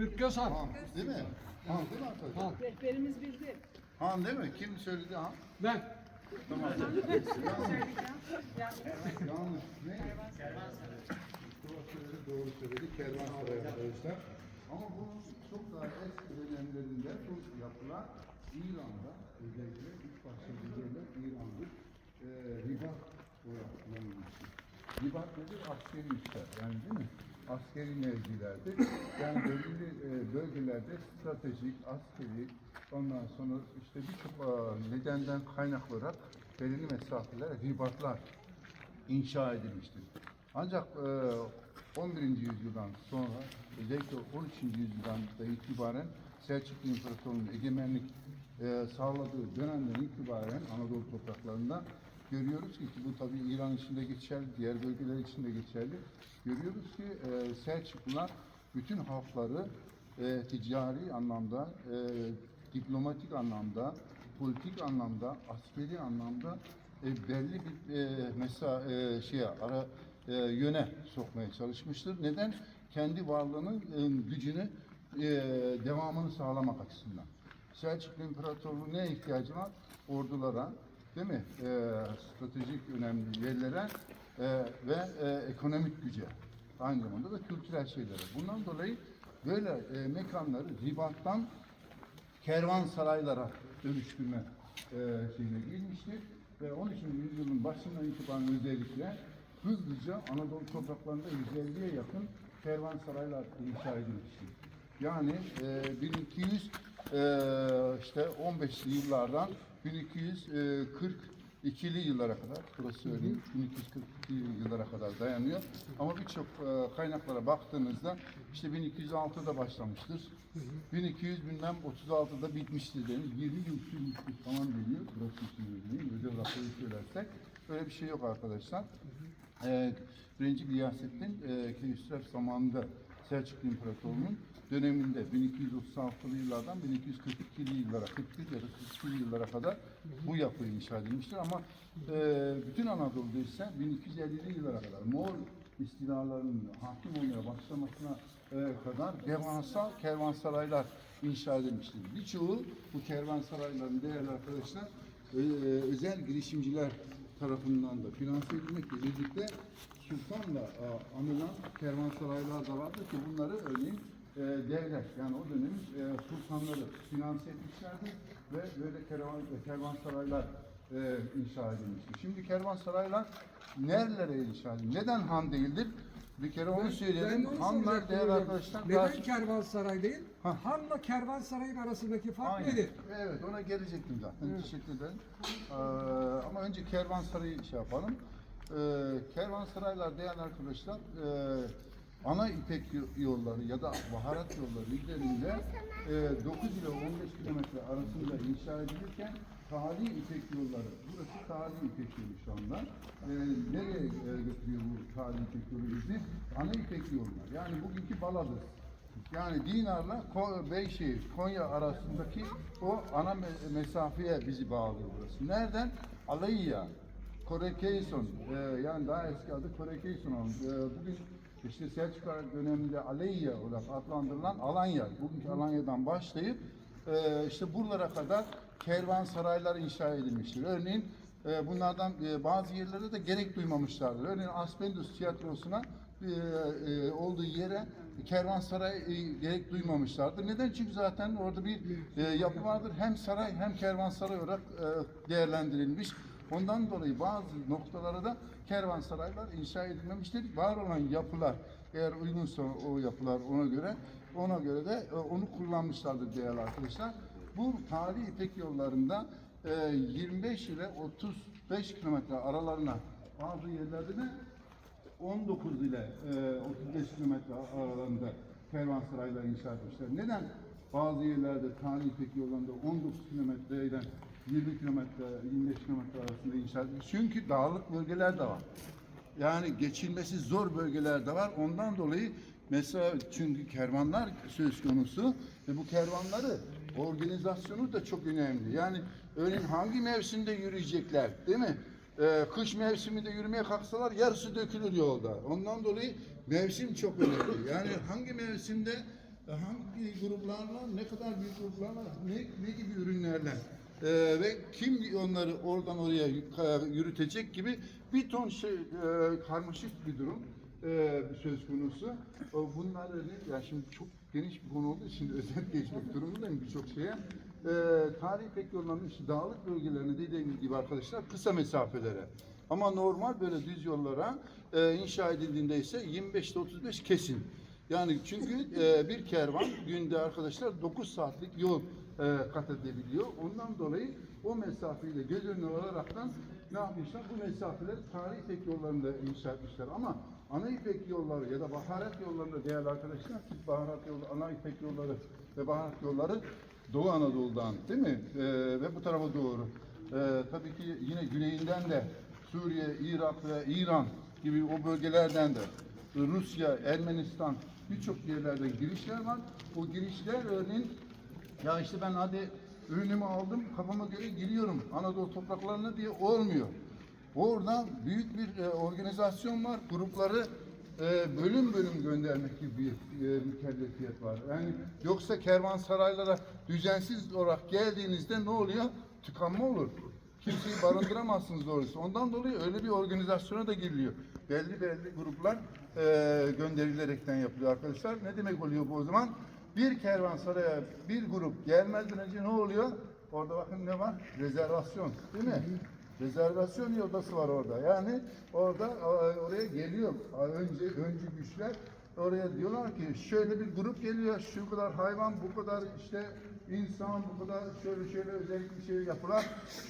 Kırkgöz Han. Han değil mi? Han değil mi arkadaşlar? Han. Rehberimiz bildi. Han değil mi? Kim söyledi Han? Ben. Tamam. Yanlış. Ne? Mustafa söyledi, doğru söyledi. Kervansaray arkadaşlar. Ama bu çok daha eski dönemlerinde bu yapılar İran'da özellikle ilk başladığı yerler İran'dır. Ee, ribat olarak kullanılmıştır. Ribat nedir? Askeri üsler. Yani değil mi? Askeri mevzilerdir. Yani belirli e, bölgelerde stratejik, askeri, ondan sonra işte birçok e, nedenden kaynaklarak belirli mesafeler, ribatlar inşa edilmiştir. Ancak e, 11. yüzyıldan sonra özellikle 13. yüzyıldan da itibaren Selçuklu İmparatorluğu'nun egemenlik e, sağladığı dönemden itibaren Anadolu topraklarında görüyoruz ki, ki bu tabi İran içinde geçerli, diğer bölgeler içinde geçerli. Görüyoruz ki e, Selçuklular bütün halkları e, ticari anlamda, e, diplomatik anlamda, politik anlamda, askeri anlamda e, belli bir e, mesela e, şeye ara e, yöne sokmaya çalışmıştır. Neden? Kendi varlığının e, gücünü e, devamını sağlamak açısından. Selçuklu İmparatorluğu neye ihtiyacı var? Ordulara, değil mi? E, stratejik önemli yerlere e, ve e, ekonomik güce. Aynı zamanda da kültürel şeylere. Bundan dolayı böyle e, mekanları ribattan kervansaraylara dönüştürme e, şeyine girmiştir. Ve 13. yüzyılın başından itibaren özellikle hızlıca Anadolu topraklarında 150'ye yakın kervansaraylar inşa edilmiştir. Yani e, 1200 e, işte 15'li yıllardan 1242'li yıllara kadar, burası söyleyeyim, 1242 yıllara kadar dayanıyor. Ama birçok e, kaynaklara baktığınızda işte 1206'da başlamıştır. 1200 bilmem 36'da bitmiştir denir. 20 yıl sürmüştür falan deniyor. Burası için söyleyeyim, özel raporu söylersek. Öyle bir şey yok arkadaşlar. E, Birinci Gıyasettin e, Keyhüsrev zamanında Selçuklu İmparatorluğu'nun döneminde 1236'lı yıllardan 1242'li yıllara, 41 ya da 42'li yıllara kadar bu yapı inşa edilmiştir. Ama e, bütün Anadolu'da ise 1250'li yıllara kadar Moğol istilalarının hakim olmaya başlamasına e, kadar devasa kervansaraylar inşa edilmiştir. Birçoğu bu kervansarayların değerli arkadaşlar e, özel girişimciler tarafından da finanse edilmekle birlikte sultanla anılan kervansaraylar da vardır ki bunları örneğin e, devlet yani o dönemin e, sultanları finanse etmişlerdir ve böyle kervan, kervansaraylar e, inşa edilmiştir. Şimdi kervansaraylar nerelere inşa edilmiş? Neden han değildir? Bir kere onu söyleyelim. Ben onu Hanlar değerli arkadaşlar. Neden daha- kervansaray değil? Ha. Hanla kervansarayın arasındaki fark Aynen. nedir? Evet ona gelecektim zaten. Teşekkür ederim. Ee, ama önce kervansarayı şey yapalım. Ee, kervansaraylar değerli arkadaşlar e, ana ipek yolları ya da baharat yolları üzerinde e, 9 ile 15 kilometre arasında inşa edilirken tali ipek yolları, burası tali ipek yolu şu anda. Ee, nereye e, götürüyor bu tali ipek yolu bizi? Ana ipek yollar. Yani bugünkü Baladır. Yani Dinar'la Beyşehir, Konya arasındaki o ana me- mesafeye bizi bağlıyor burası. Nereden? Alayya, Korekeyson, e, yani daha eski adı Korekeyson. E, bugün işte Selçuklar döneminde Aleyya olarak adlandırılan Alanya, bugünkü Alanya'dan başlayıp e, işte buralara kadar kervansaraylar inşa edilmiştir. Örneğin e, bunlardan e, bazı yerlerde de gerek duymamışlardır. Örneğin Aspendos tiyatrosuna e, e, olduğu yere kervansaray e, gerek duymamışlardır. Neden? Çünkü zaten orada bir e, yapı vardır. Hem saray hem kervansaray olarak e, değerlendirilmiş. Ondan dolayı bazı noktalara da kervansaraylar inşa edilmemiştir. Var olan yapılar eğer uygunsa o yapılar ona göre ona göre de e, onu kullanmışlardır değerli arkadaşlar. Bu tarihi İpek yollarında e, 25 ile 35 kilometre aralarına bazı yerlerde de 19 ile e, 35 kilometre aralarında kervansaraylar inşa etmişler. Neden? Bazı yerlerde tarihi İpek yollarında 19 kilometre ile 20 kilometre, 25 kilometre arasında inşa edilmiş. Çünkü dağlık bölgeler de var. Yani geçilmesi zor bölgeler de var. Ondan dolayı mesela çünkü kervanlar söz konusu ve bu kervanları organizasyonu da çok önemli. Yani örneğin hangi mevsimde yürüyecekler değil mi? Ee, kış mevsiminde yürümeye kalksalar yarısı dökülür yolda. Ondan dolayı mevsim çok önemli. Yani hangi mevsimde hangi gruplarla, ne kadar büyük gruplarla, ne, ne gibi ürünlerle e, ve kim onları oradan oraya yürütecek gibi bir ton şey e, karmaşık bir durum e, söz konusu. O Bunları ya şimdi çok geniş bir konu olduğu için özet geçmek durumundayım birçok şeye. E, tarih pek yolların işte dağlık bölgelerine dediğim gibi arkadaşlar kısa mesafelere. Ama normal böyle düz yollara e, inşa edildiğinde ise 25 ile 35 kesin. Yani çünkü e, bir kervan günde arkadaşlar 9 saatlik yol e, kat edebiliyor. Ondan dolayı o mesafeyi de göz önüne alaraktan ne yapmışlar? Bu mesafeleri tarih ipek yollarında inşa etmişler. Ama ana ipek yolları ya da baharat yollarında değerli arkadaşlar, baharat yolu, ana ipek yolları ve baharat yolları Doğu Anadolu'dan değil mi? E, ve bu tarafa doğru. E, tabii ki yine güneyinden de Suriye, Irak ve İran gibi o bölgelerden de Rusya, Ermenistan birçok yerlerden girişler var. O girişler örneğin ya işte ben hadi ürünümü aldım kafama göre giriyorum Anadolu topraklarına diye olmuyor. Orada büyük bir e, organizasyon var. Grupları e, bölüm bölüm göndermek gibi bir e, mükellefiyet var. Yani yoksa kervansaraylara düzensiz olarak geldiğinizde ne oluyor? Tıkanma olur. Kimseyi barındıramazsınız doğrusu. Ondan dolayı öyle bir organizasyona da giriliyor. Belli belli gruplar e, gönderilerekten yapılıyor arkadaşlar. Ne demek oluyor bu o zaman? Bir kervansaraya bir grup gelmezden önce ne oluyor? Orada bakın ne var? Rezervasyon değil mi? Rezervasyon odası var orada. Yani orada e, oraya geliyor. Önce öncü güçler oraya diyorlar ki şöyle bir grup geliyor. Şu kadar hayvan, bu kadar işte insan, bu kadar şöyle şöyle özellikle şey yapılar.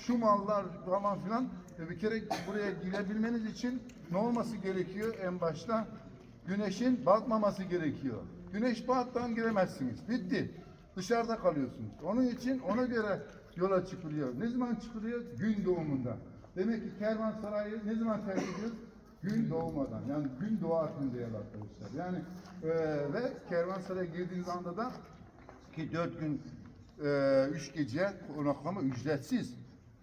Şu mallar falan filan. E, bir kere buraya girebilmeniz için ne olması gerekiyor en başta? Güneşin batmaması gerekiyor. Güneş battan giremezsiniz. Bitti. Dışarıda kalıyorsunuz. Onun için ona göre yola çıkılıyor. Ne zaman çıkılıyor? Gün doğumunda. Demek ki kervansarayı ne zaman terk ediyoruz? Gün doğmadan. Yani gün doğarken değerli arkadaşlar. Yani e, ve kervansaraya girdiğiniz anda da ki dört gün e, üç gece konaklama ücretsiz.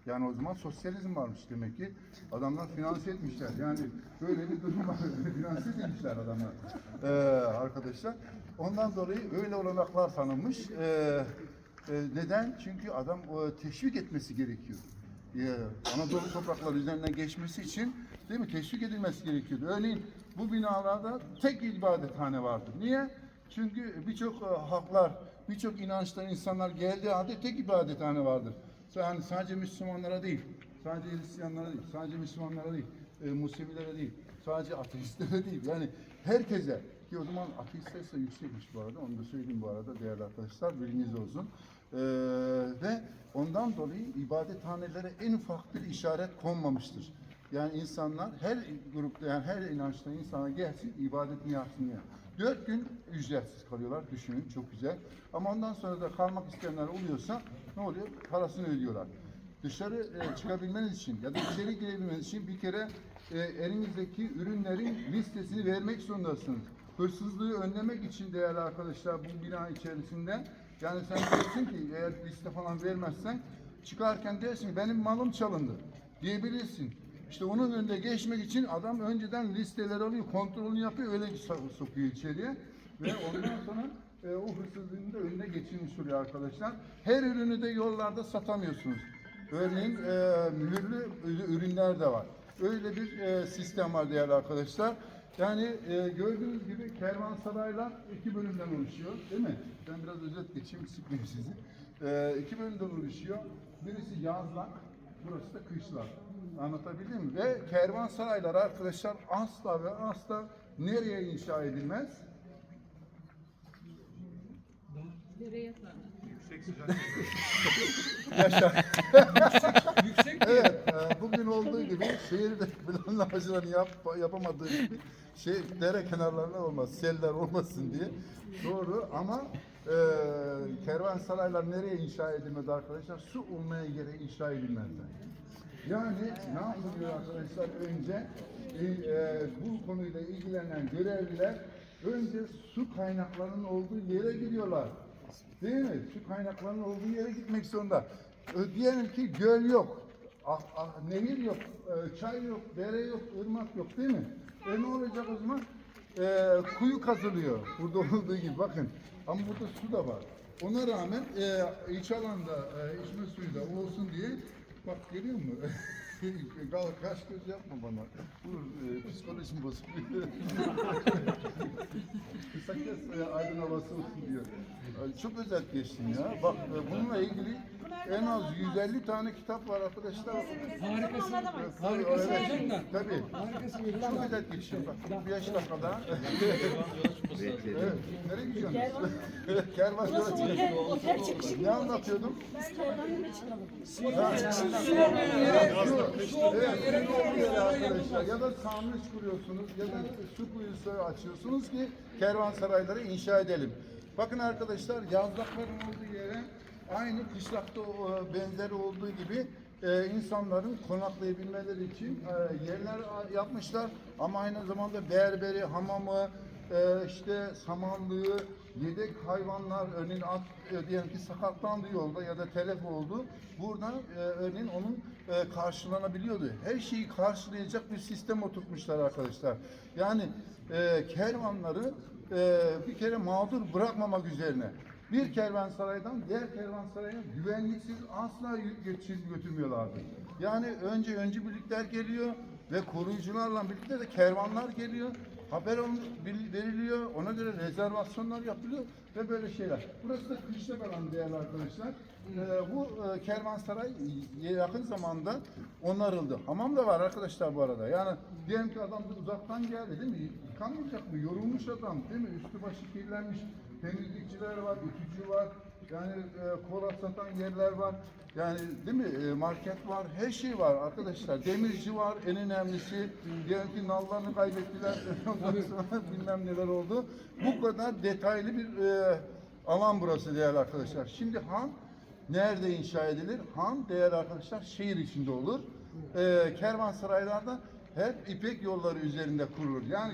Yani o zaman sosyalizm varmış demek ki. Adamlar finanse etmişler. Yani böyle bir durum var. finanse etmişler adamlar. Ee, arkadaşlar. Ondan dolayı öyle olanaklar tanınmış. Ee, e, neden? Çünkü adam o, teşvik etmesi gerekiyor. Ee, Anadolu toprakları üzerinden geçmesi için değil mi? Teşvik edilmesi gerekiyordu. Örneğin bu binalarda tek ibadethane vardır. Niye? Çünkü birçok e, haklar, birçok inançtan insanlar geldiği halde tek ibadethane vardır. Yani sadece Müslümanlara değil, sadece Hristiyanlara değil, sadece Müslümanlara değil, e, Musevilere değil, sadece ateistlere değil. Yani herkese ki o zaman ateistler ise yüksekmiş bu arada, onu da söyleyeyim bu arada değerli arkadaşlar, bilginiz olsun. E, ve ondan dolayı ibadethanelere en ufak bir işaret konmamıştır. Yani insanlar her grupta yani her inançta insana gelsin ibadetini yapsın ya. Dört gün ücretsiz kalıyorlar düşünün çok güzel. Ama ondan sonra da kalmak isteyenler oluyorsa ne oluyor? Parasını ödüyorlar. Dışarı e, çıkabilmeniz için ya da içeri girebilmeniz için bir kere e, elinizdeki ürünlerin listesini vermek zorundasınız. Hırsızlığı önlemek için değerli arkadaşlar bu bina içerisinde yani sen diyorsun ki eğer liste falan vermezsen çıkarken dersin benim malım çalındı diyebilirsin. İşte onun önünde geçmek için adam önceden listeler alıyor, kontrolünü yapıyor, öyle so- sokuyor içeriye. Ve ondan sonra e, o hırsızlığın da önüne geçilmiş oluyor arkadaşlar. Her ürünü de yollarda satamıyorsunuz. Örneğin e, mühürlü ürünler de var. Öyle bir e, sistem var değerli arkadaşlar. Yani e, gördüğünüz gibi kervansaraylar iki bölümden oluşuyor değil mi? Ben biraz özet geçeyim, sıkmayayım sizi. E, iki bölümden oluşuyor. Birisi yazlak, burası da kışlak. Anlatabildim mi? Ve kervansaraylar arkadaşlar asla ve asla nereye inşa edilmez? Yaşa. Yüksek Evet, e, bugün olduğu gibi şehirde planlamacıların yap, yapamadığı gibi şey dere kenarlarına olmaz, seller olmasın diye. Doğru ama e, kervansaraylar nereye inşa edilmedi arkadaşlar? Su olmaya göre inşa edilmezler. Yani ne yapılıyor arkadaşlar? Önce e, e, bu konuyla ilgilenen görevliler önce su kaynaklarının olduğu yere gidiyorlar. Değil mi? Su kaynaklarının olduğu yere gitmek zorunda. Ö, Diyelim ki göl yok, ah, ah, nehir yok, e, çay yok, dere yok, ırmak yok değil mi? E ne olacak o zaman? E, kuyu kazılıyor. Burada olduğu gibi bakın. Ama burada su da var. Ona rağmen e, iç alanda e, içme suyu da olsun diye bak görüyor musun? Gal kaş göz yapma bana. Dur, e, psikolojim bozuluyor. Kısa e, aydın havası olsun diyor. Çok özet geçtim ya. Bak e, bununla ilgili en az 150 tane kitap var arkadaşlar. Harikasın. Harikasın hocam da. Tabii. Harikasın. Çok özet geçtim bak. 5 dakikada. evet. Nereye gidiyorsunuz? Kervan yola çıkıyor. Ne anlatıyordum? ya da sarnıç kuruyorsunuz ya da su kuyusu açıyorsunuz ki kervansarayları inşa edelim. Bakın arkadaşlar yazlıkların olduğu aynı kışlakta e, benzeri olduğu gibi e, insanların konaklayabilmeleri için e, yerler yapmışlar ama aynı zamanda berberi, hamamı, işte samanlığı, yedek hayvanlar örneğin at diyelim ki sakatlandı yolda ya da telef oldu. Burada e, örneğin onun karşılanabiliyordu. Her şeyi karşılayacak bir sistem oturtmuşlar arkadaşlar. Yani kervanları bir kere mağdur bırakmamak üzerine. Bir kervansaraydan diğer kervansaraya güvenliksiz asla geçirip götürmüyorlardı. Yani önce öncü birlikler geliyor ve koruyucularla birlikte de kervanlar geliyor. Haber veriliyor, ona göre rezervasyonlar yapılıyor ve böyle şeyler. Burası da kalan değerli arkadaşlar. Ee, bu e, kervansaray yakın zamanda onarıldı. Hamam da var arkadaşlar bu arada. Yani diyelim ki adam da uzaktan geldi değil mi? Yıkanmayacak mı? Yorulmuş adam değil mi? Üstü başı kirlenmiş. Temizlikçiler var, ütücü var. Yani e, kola satan yerler var. Yani değil mi? E, market var. Her şey var arkadaşlar. Demirci var en önemlisi. Diyelim ki nallarını kaybettiler. Bilmem neler oldu. Bu kadar detaylı bir e, alan burası değerli arkadaşlar. Şimdi han nerede inşa edilir? Han değerli arkadaşlar şehir içinde olur. E, kervansaraylarda hep ipek yolları üzerinde kurulur. Yani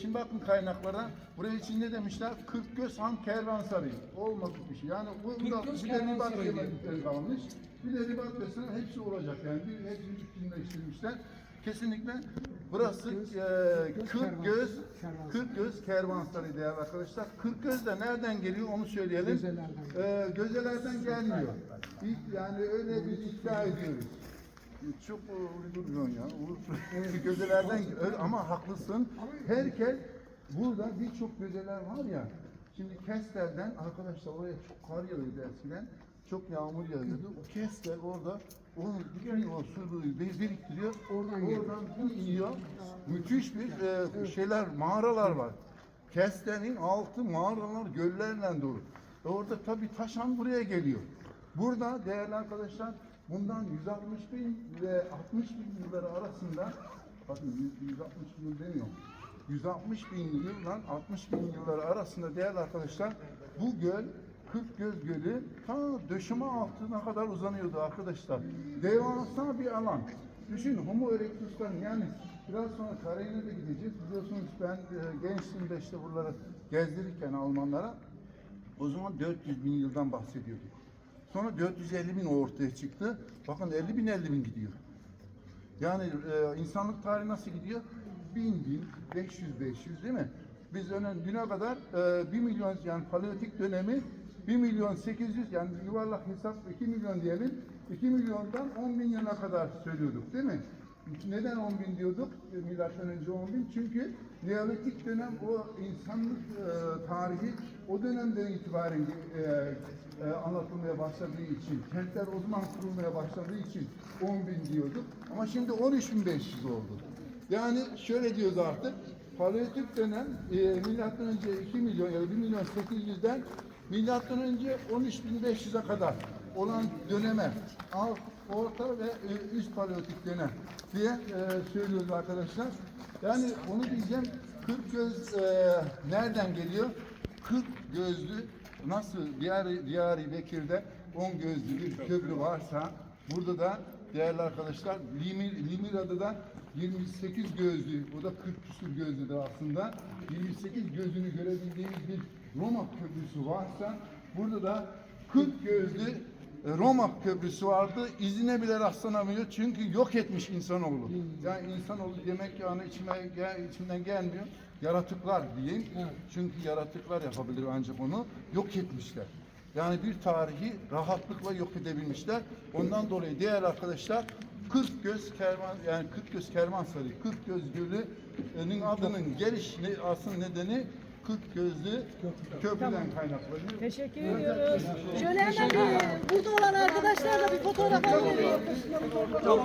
Şimdi bakın kaynaklara buraya için ne demişler? 40 göz han kervansarayı. Olmadık bir şey. Yani bu da göz bir de ribat yemekleri kalmış. Bir de ribat mesela hepsi olacak yani. Bir hepsini bütünleştirmişler. Kesinlikle burası e, 40 göz 40 göz kervansarayı değerli arkadaşlar. 40 göz de nereden geliyor onu söyleyelim. E, gözelerden gelmiyor. İlk, yani öyle bir iddia ediyoruz. Çok uygun ya. Gözelerden ama haklısın. Herkes burada birçok gözeler var ya. Şimdi Kestel'den arkadaşlar oraya çok kar yağıyordu eskiden. Çok yağmur yağıyordu. O Kestel orada onun bütün o suyu bir- biriktiriyor. Oradan, oradan iniyor. Müthiş bir e, şeyler, mağaralar var. Kestel'in altı mağaralar göllerle dolu. Ve orada tabii taşan buraya geliyor. Burada değerli arkadaşlar bundan 160 bin ve 60 bin yılları arasında bakın 100 160 bin yıl demiyorum. 160 bin yılla 60 bin yılları arasında değerli arkadaşlar bu göl 40 Göz Gölü ta döşeme altına kadar uzanıyordu arkadaşlar. Devasa bir alan. Düşünün Homo erectus'tan yani biraz sonra Karayin'e de gideceğiz. Biliyorsunuz ben e, gençliğimde işte buraları gezdirirken Almanlara o zaman 400 bin yıldan bahsediyorduk. Sonra 450 bin ortaya çıktı. Bakın 50 bin 50 bin gidiyor. Yani e, insanlık tarihi nasıl gidiyor? 1000 bin, 500 500 değil mi? Biz önen düne kadar e, 1 milyon yani paleolitik dönemi 1 milyon 800 yani yuvarlak hesap 2 milyon diyelim. 2 milyondan 10 bin yıla kadar söylüyorduk değil mi? Neden 10 bin diyorduk? E, Milattan önce 10 bin. Çünkü Neolitik dönem o insanlık e, tarihi o dönemden itibaren e, e, anlatılmaya başladığı için, kentler o zaman kurulmaya başladığı için 10 bin diyorduk. Ama şimdi 13.500 oldu. Yani şöyle diyoruz artık, Paleolitik dönem e, milattan önce 2 milyon ya da 1 milyon 800'den milattan önce 13.500'e kadar olan döneme alt, orta ve e, üst paleolitik dönem diye e, söylüyoruz arkadaşlar. Yani onu diyeceğim 40 göz e, nereden geliyor? 40 gözlü nasıl Diyar Diyari Bekir'de 10 gözlü bir köprü varsa burada da değerli arkadaşlar Limir, Limir adı da 28 gözlü o da 40 küsur gözlüdür aslında. 28 gözünü görebildiğimiz bir Roma köprüsü varsa burada da 40 gözlü Roma köprüsü vardı. İzine bile rastlanamıyor çünkü yok etmiş insanoğlu. Yani insanoğlu yemek yağını içime, gel, içinden gelmiyor. yaratıklar diyeyim. Çünkü yaratıklar yapabilir ancak onu yok etmişler. Yani bir tarihi rahatlıkla yok edebilmişler. Ondan dolayı değerli arkadaşlar 40 göz kervan yani 40 göz kervansarayı 40 göz gölü'nün adının geliş ne, asıl nedeni 40 gözlü köprüden kaynaklanıyor. Teşekkür ediyoruz. Şöyle hemen bir burada olan arkadaşlar da bir fotoğraf alalım.